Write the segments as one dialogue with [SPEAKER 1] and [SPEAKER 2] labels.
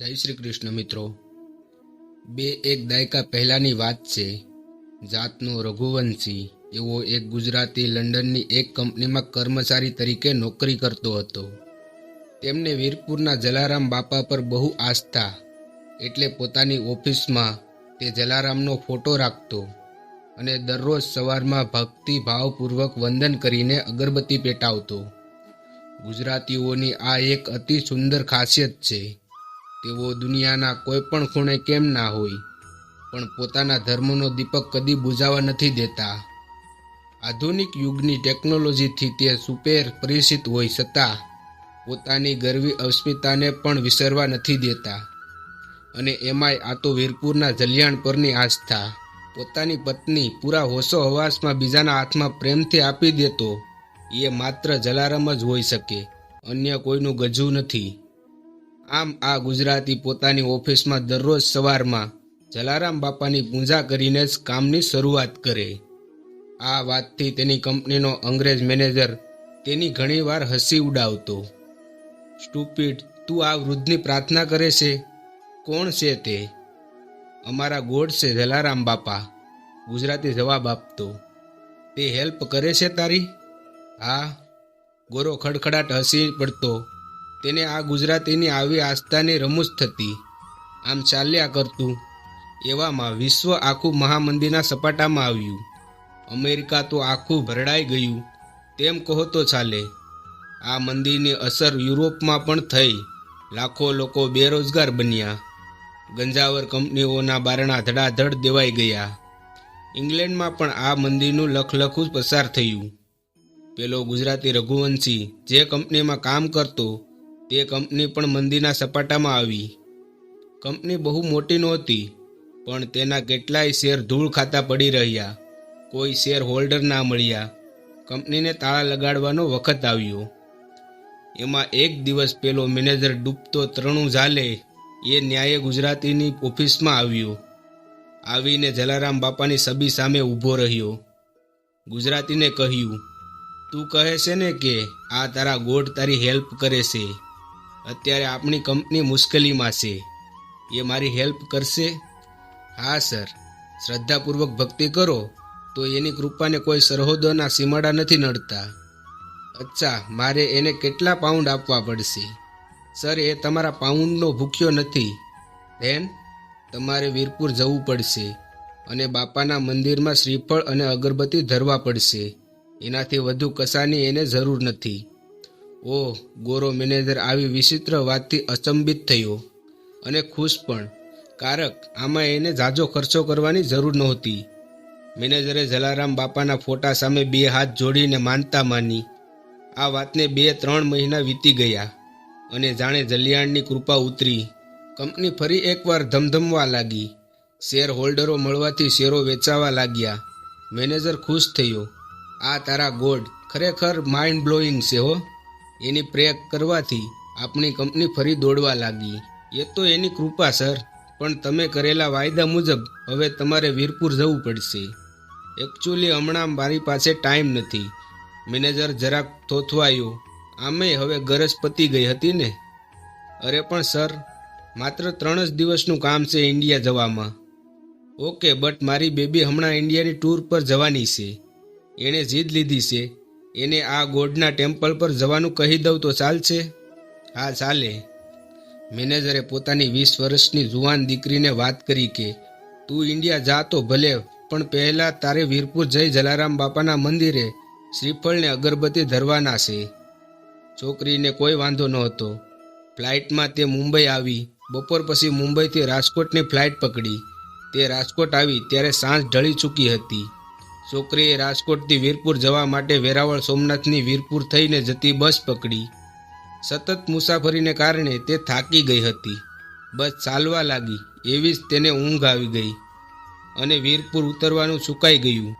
[SPEAKER 1] જય શ્રી કૃષ્ણ મિત્રો. બે એક દાયકા પહેલાની વાત છે, જાતનો રઘુવંશી, એવો એક ગુજરાતી લંડનની એક કંપનીમાં કર્મચારી તરીકે નોકરી કરતો હતો. તેમને વીરપુરના જલારામ બાપા પર બહુ આસ્થા, એટલે પોતાની ઓફિસમાં તે જલારામનો ફોટો રાખતો અને દરરોજ સવારમાં ભક્તિ ભાવપૂર્વક વંદન કરીને અગરબત્તી પેટાવતો. ગુજરાતીઓની આ એક અતિ સુંદર ખાસિયત છે તેઓ દુનિયાના કોઈ પણ ખૂણે કેમ ના હોય, પણ પોતાના ધર્મનો દીપક કદી બુઝાવા નથી દેતા. આધુનિક યુગની ટેકનોલોજીથી તે સુપેર પરિચિત હોય છતાં, પોતાની ગરવી અસ્મિતાને પણ વિસરવા નથી દેતા. અને એમાંય આ તો વીરપુરના જલિયાણ પરની આસ્થા. પોતાની પત્ની પૂરા હોશો હવાસમાં બીજાના હાથમાં પ્રેમથી આપી દેતો, એ માત્ર જલારામ જ હોઈ શકે, અન્ય કોઈનું ગજુ નથી. આમ આ ગુજરાતી પોતાની ઓફિસમાં દરરોજ સવારમાં જલારામ બાપાની પૂજા કરીને જ કામની શરૂઆત કરે. આ વાતથી તેની કંપનીનો અંગ્રેજ મેનેજર તેની ઘણીવાર હસી ઉડાવતો. સ્ટુપિડ, તું આ વૃદ્ધની પ્રાર્થના કરે છે? કોણ છે તે? અમારા ગોડ છે જલારામ બાપા, ગુજરાતી જવાબ આપતો. તે હેલ્પ કરે છે તારી? હા. ગોરો ખડખડાટ હસી પડતો. તેને આ ગુજરાતીની આવી આસ્થાની રમૂજ થતી. આમ ચાલ્યા કરતું. એવામાં વિશ્વ આખું મહામંદિરના સપાટામાં આવ્યું. અમેરિકા તો આખું ભરડાઈ ગયું. તેમ કહો તો ચાલે. આ મંદિરની અસર યુરોપમાં પણ થઈ. લાખો લોકો બેરોજગાર બન્યા. ગંજાવર કંપનીઓના બારણા ધડાધડ દેવાઈ ગયા. ઇંગ્લેન્ડમાં પણ આ મંદિરનું લખલખું પસાર થયું. પેલો ગુજરાતી રઘુવંશી જે કંપનીમાં કામ કરતો તે કંપની પણ મંદીના સપાટામાં આવી. કંપની બહુ મોટી નહોતી, પણ તેના કેટલાય શેર ધૂળ ખાતા પડી રહ્યા. કોઈ શેર હોલ્ડર ના મળ્યા. કંપનીને તાળા લગાડવાનો વખત આવ્યો. એમાં એક દિવસ પેલો મેનેજર ડૂબતો ત્રણું ઝાલે, એ ન્યાયે ગુજરાતીની ઓફિસમાં આવ્યો. આવીને જલારામ બાપાની સબી સામે ઊભો રહ્યો. ગુજરાતીને કહ્યું, તું કહે છે ને કે આ તારા ગોડ તારી હેલ્પ કરે છે. અત્યારે આપણી કંપની મુશ્કેલીમાં છે. એ મારી હેલ્પ કરશે? હા, સર. શ્રદ્ધાપૂર્વક ભક્તિ કરો, તો એની કૃપાને કોઈ સરહદોના સીમાડા નથી નડતા. અચ્છા, મારે એને કેટલા પાઉન્ડ આપવા પડશે? સર, એ તમારા પાઉન્ડનો ભૂખ્યો નથી. બેન, તમારે વીરપુર જવું પડશે અને બાપાના મંદિરમાં શ્રીફળ અને અગરબત્તી ધરવા પડશે. એનાથી વધુ કશાની એને જરૂર નથી. ઓહ ગોરો મેનેજર, આવી વિચિત્ર વાતથી અચંબિત થયો. અને ખુશ પણ. કારક, આમાં એને ઝાઝો ખર્ચો કરવાની જરૂર નહોતી. મેનેજરે જલારામ બાપાના ફોટા સામે બે હાથ જોડીને માનતા માની. આ વાતને બે, ત્રણ મહિના વીતી ગયા. અને જાણે જલિયાણની કૃપા ઉતરી. કંપની ફરી એકવાર ધમધમવા લાગી. શેર હોલ્ડરો મળવાથી શેરો વેચાવા લાગ્યા. મેનેજર ખુશ થયો. આ તારા ગોડ, ખરેખર માઇન્ડ બ્લોઈંગ છે હો. એની પ્રેક કરવાથી આપણી કંપની ફરી દોડવા લાગી. એ તો એની કૃપા, સર. પણ તમે કરેલા વાયદા મુજબ હવે તમારે વીરપુર જવું પડશે. એકચ્યુઅલી હમણાં મારી પાસે ટાઈમ નથી. મેનેજર જરાક થોથવાયો. આમે હવે ગરજ પતી ગઈ હતી ને? અરે પણ, સર, માત્ર ત્રણ જ દિવસનું કામ છે ઇન્ડિયા જવામાં. ઓકે, બટ મારી બેબી હમણાં ઇન્ડિયાની ટૂર પર જવાની છે. એણે જીદ લીધી છે. એને આ ગોડના ટેમ્પલ પર જવાનું કહી દઉં તો ચાલશે? હા, ચાલે. મેનેજરે પોતાની વીસ વર્ષની જુવાન દીકરીને વાત કરી કે, તું ઇન્ડિયા જા તો ભલે, પણ પહેલાં તારે વીરપુર જઈ જલારામ બાપાના મંદિરે શ્રીફળને અગરબત્તી ધરવાના છે. છોકરીને કોઈ વાંધો નહોતો. ફ્લાઇટમાં તે મુંબઈ આવી. બપોર પછી મુંબઈથી રાજકોટની ફ્લાઇટ પકડી. તે રાજકોટ આવી ત્યારે સાંજ ઢળી ચૂકી હતી. છોકરીએ રાજકોટથી વીરપુર જવા માટે વેરાવળ સોમનાથની વીરપુર થઈને જતી બસ પકડી. સતત મુસાફરીને કારણે તે થાકી ગઈ હતી. બસ ચાલવા લાગી, એવી જ તેને ઊંઘ આવી ગઈ અને વીરપુર ઉતરવાનું સુકાઈ ગયું.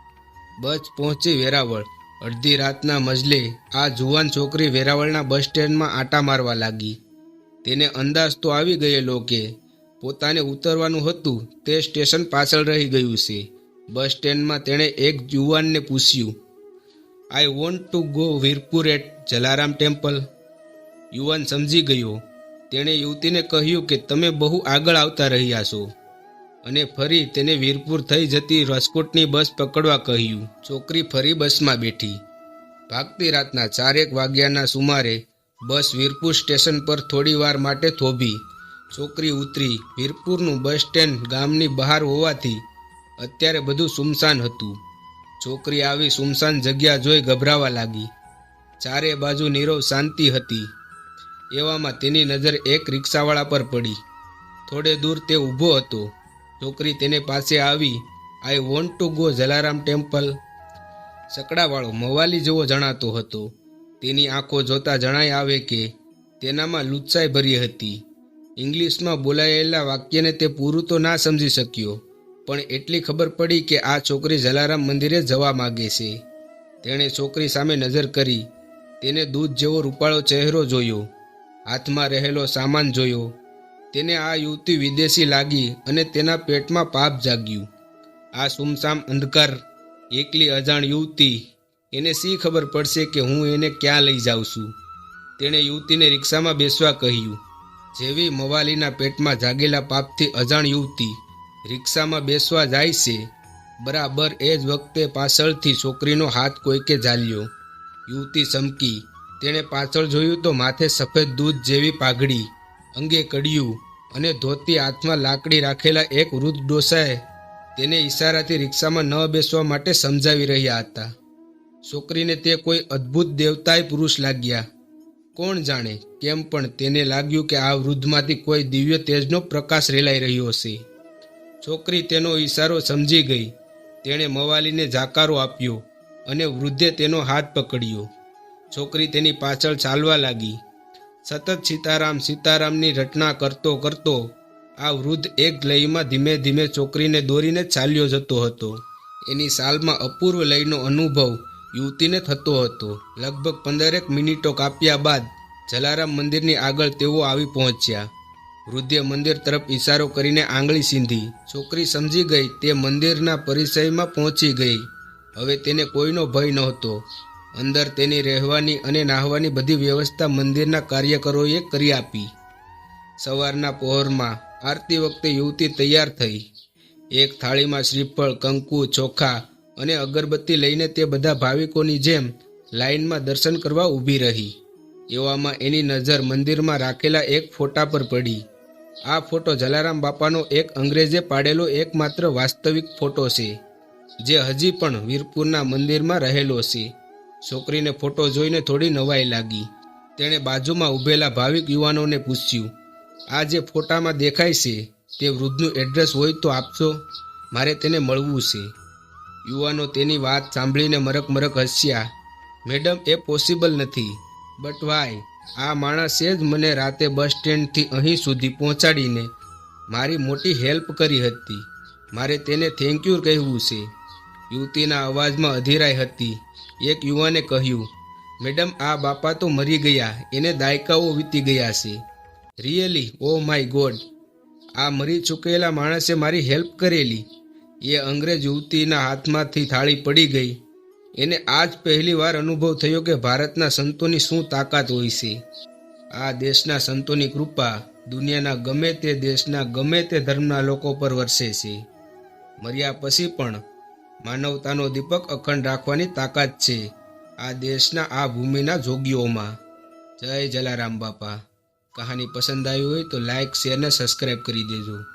[SPEAKER 1] બસ પહોંચી વેરાવળ. અડધી રાતના મજલે આ જુવાન છોકરી વેરાવળના બસ સ્ટેન્ડમાં આટા મારવા લાગી. તેને અંદાજ તો આવી ગયેલો કે પોતાને ઉતરવાનું હતું, તે સ્ટેશન પાછળ રહી ગયું છે. બસ સ્ટેન્ડમાં તેણે એક યુવાનને પૂછ્યું I want to go Virpur at Jalaram temple યુવાન સમજી ગયો. તેણે યુવતીને કહ્યું કે, તમે બહુ આગળ આવતા રહ્યા છો. અને ફરી તેને વીરપુર થઈ જતી રાજકોટની બસ પકડવા કહ્યું. છોકરી ફરી બસમાં બેઠી. ભાગતી રાતના ચારેક વાગ્યાના સુમારે બસ વીરપુર સ્ટેશન પર થોડી વાર માટે થોભી. છોકરી ઉતરી. વીરપુરનું બસ સ્ટેન્ડ ગામની બહાર હોવાથી અત્યારે બધું સુમસાન હતું. છોકરી આવી સુમસાન જગ્યા જોઈ ગભરાવા લાગી. ચારે બાજુ નીરવ શાંતિ હતી. એવામાં તેની નજર એક રિક્ષાવાળા પર પડી. થોડે દૂર તે ઊભો હતો. છોકરી તેને પાસે આવી. I want to go Jalaram temple. સકડાવાળો મવાલી જેવો જણાતો હતો. તેની આંખો જોતા જણાય આવે કે તેનામાં લુચ્ચાઈ ભરી હતી. ઇંગ્લિશમાં બોલાયેલા વાક્યને તે પૂરું તો ના સમજી શક્યો. પણ એટલી ખબર પડી કે આ છોકરી જલારામ મંદિરે જવા માગે છે. તેણે છોકરી સામે નજર કરી. તેને દૂધ જેવો રૂપાળો ચહેરો જોયો. હાથમાં રહેલો સામાન જોયો. તેને આ યુવતી વિદેશી લાગી અને તેના પેટમાં પાપ જાગ્યું. આ સુમસામ અંધકાર, એકલી અજાણ યુવતી. એને શી ખબર પડશે કે હું એને ક્યાં લઈ જાઉં છું? તેણે યુવતીને રિક્ષામાં બેસવા કહ્યું. જેવી મવાલીના પેટમાં જાગેલા પાપથી અજાણ યુવતી રિક્ષામાં બેસવા જાય છે. બરાબર એ જ વખતે પાછળથી છોકરીનો હાથ કોઈકે ઝાલ્યો. યુવતી ચમકી. તેણે પાછળ જોયું તો માથે સફેદ દૂધ જેવી પાઘડી. અંગે કડિયું અને ધોતી હાથમાં લાકડી રાખેલા એક વૃદ્ધ ડોસાએ તેને ઈશારાથી રિક્ષામાં ન બેસવા માટે સમજાવી રહ્યા હતા. છોકરીને તે કોઈ અદ્ભુત દેવતાય પુરુષ લાગ્યા. કોણ જાણે, કેમ પણ તેને લાગ્યું કે આ વૃદ્ધમાંથી કોઈ દિવ્ય તેજનો પ્રકાશ રેલાઈ રહ્યો છે છોકરી તેનો ઈશારો સમજી ગઈ. તેણે મવાલીને જાકારો આપ્યો અને વૃદ્ધે તેનો હાથ પકડ્યો. છોકરી તેની પાછળ ચાલવા લાગી. સતત સીતારામ સીતારામની રટના કરતો કરતો આ વૃદ્ધ એક લયમાં ધીમે ધીમે છોકરીને દોરીને ચાલ્યો જતો હતો. એની સાલમાં અપૂર્વ લયનો અનુભવ યુવતીને થતો હતો. લગભગ પંદરેક મિનિટો કાપ્યા બાદ જલારામ મંદિરની આગળ તેઓ આવી પહોંચ્યા. વૃદ્ધે મંદિર તરફ ઇશારો કરીને આંગળી સીંધી. છોકરી સમજી ગઈ, તે મંદિરના પરિચયમાં પહોંચી ગઈ. હવે તેને કોઈનો ભય નહોતો. અંદર તેની રહેવાની અને નાહવાની બધી વ્યવસ્થા મંદિરના કાર્યકરોએ કરી આપી. સવારના પહોરમાં આરતી વખતે યુવતી તૈયાર થઈ. એક થાળીમાં શ્રીફળ, કંકુ, ચોખા અને અગરબત્તી લઈને તે બધા ભાવિકોની જેમ લાઈનમાં દર્શન કરવા ઊભી રહી. એવામાં એની નજર મંદિરમાં રાખેલા એક ફોટા પર પડી. આ ફોટો જલારામ બાપાનો એક અંગ્રેજે પાડેલો એકમાત્ર વાસ્તવિક ફોટો છે, જે હજી પણ વીરપુરના મંદિરમાં રહેલો છે. છોકરીને ફોટો જોઈને થોડી નવાઈ લાગી. તેણે બાજુમાં ઊભેલા ભાવિક યુવાનોને પૂછ્યું, આ જે ફોટામાં દેખાય છે, તે વૃદ્ધનું એડ્રેસ હોય તો આપશો? મારે તેને મળવું છે. યુવાનો તેની વાત સાંભળીને મરક મરક હસ્યા, મેડમ, એ પોસિબલ નથી, બટ વાય આ માણસે જ મને રાતે બસ સ્ટેન્ડથી અહીં સુધી પહોંચાડીને મારી મોટી હેલ્પ કરી હતી. મારે તેને થેન્ક યુ કહેવું છે. યુવતીના અવાજમાં અધીરાઈ હતી. એક યુવાને કહ્યું, મેડમ, આ બાપા તો મરી ગયા. એને દાયકાઓ વીતી ગયા છે. રિયલી ઓ માય ગોડ આ મરી ચૂકેલા માણસે મારી હેલ્પ કરેલી. એ અંગ્રેજ યુવતીના હાથમાંથી થાળી પડી ગઈ. એને આજ પહેલીવાર અનુભવ થયો કે ભારતના સંતોની શું તાકાત હોય છે. આ દેશના સંતોની કૃપા દુનિયાના ગમે તે દેશના ગમે તે ધર્મના લોકો પર વરસે છે. મર્યા પછી પણ માનવતાનો દીપક અખંડ રાખવાની તાકાત છે આ દેશના આ ભૂમિના જોગીઓમાં. જય જલારામ બાપા. કહાની પસંદ આવી હોય તો લાઇક શેર ને સબસ્ક્રાઈબ કરી દેજો.